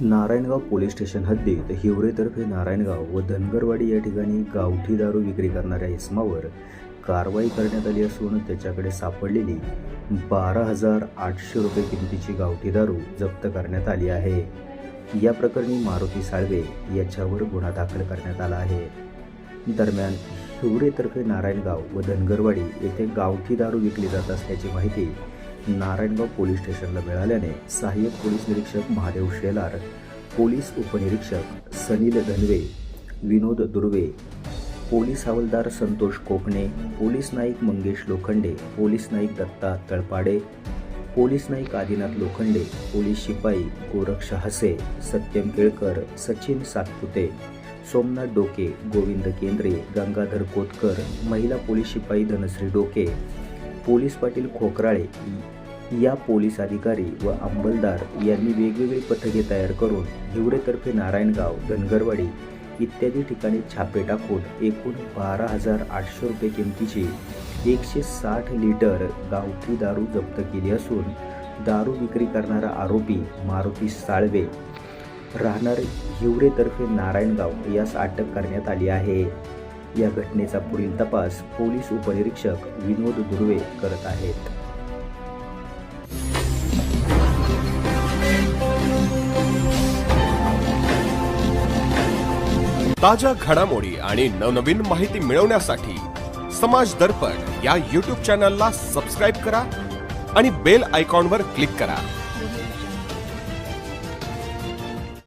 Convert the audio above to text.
Narayangaon police station हद्दीत हिवरेतर्फे नारायणगाव व धनगरवाडी या ठिकाणी गावठी दारू विक्री करणाऱ्या इसमावर कारवाई करण्यात आली असून त्याच्याकडे सापडलेली बारा हजार आठशे रुपये किमतीची गावठी दारू जप्त करण्यात आली आहे. या प्रकरणी मारुती साळवे याच्यावर गुन्हा दाखल करण्यात आला आहे. दरम्यान हिवरेतर्फे नारायणगाव व धनगरवाडी येथे गावठी दारू विकली जात असल्याची माहिती नारायणगाव पोलीस स्टेशनला मिळाल्याने सहाय्यक पोलीस निरीक्षक महादेव शेलार पोलीस उपनिरीक्षक Sanil Dhanve Vinod Durve police havaldar Santosh Kokane police Naik Mangesh Lokhande police Naik Datta Talpade police Naik Adinath Lokhande police शिपाई गोरक्ष हसे सत्यम केळकर सचिन सातपुते सोमनाथ डोके गोविंद केंद्रे गंगाधर कोतकर महिला पोलीस शिपाई धनश्री डोके पोलीस पाटील खोकराळे या पोलीस अधिकारी व अंमलदार यांनी वेगवेगळी पथके तयार करून हिवरेतर्फे नारायणगाव धनगरवाडी इत्यादी ठिकाणी छापे टाकून एकूण बारा हजार आठशे रुपये किमतीची एकशे साठ लिटर गावठी दारू जप्त केली असून दारू विक्री करणारा आरोपी मारुती साळवे राहणार हिवरेतर्फे नारायणगाव यास अटक करण्यात आली आहे. या घटनेचा पुढील तपास पोलीस उपनिरीक्षक विनोद दुर्वे करत आहेत. ताज्या घडामोडी आणि नवनवीन माहिती मिळवण्यासाठी समाज दर्पण या यूट्यूब चॅनलला सबस्क्राईब करा आणि बेल आयकॉनवर क्लिक करा.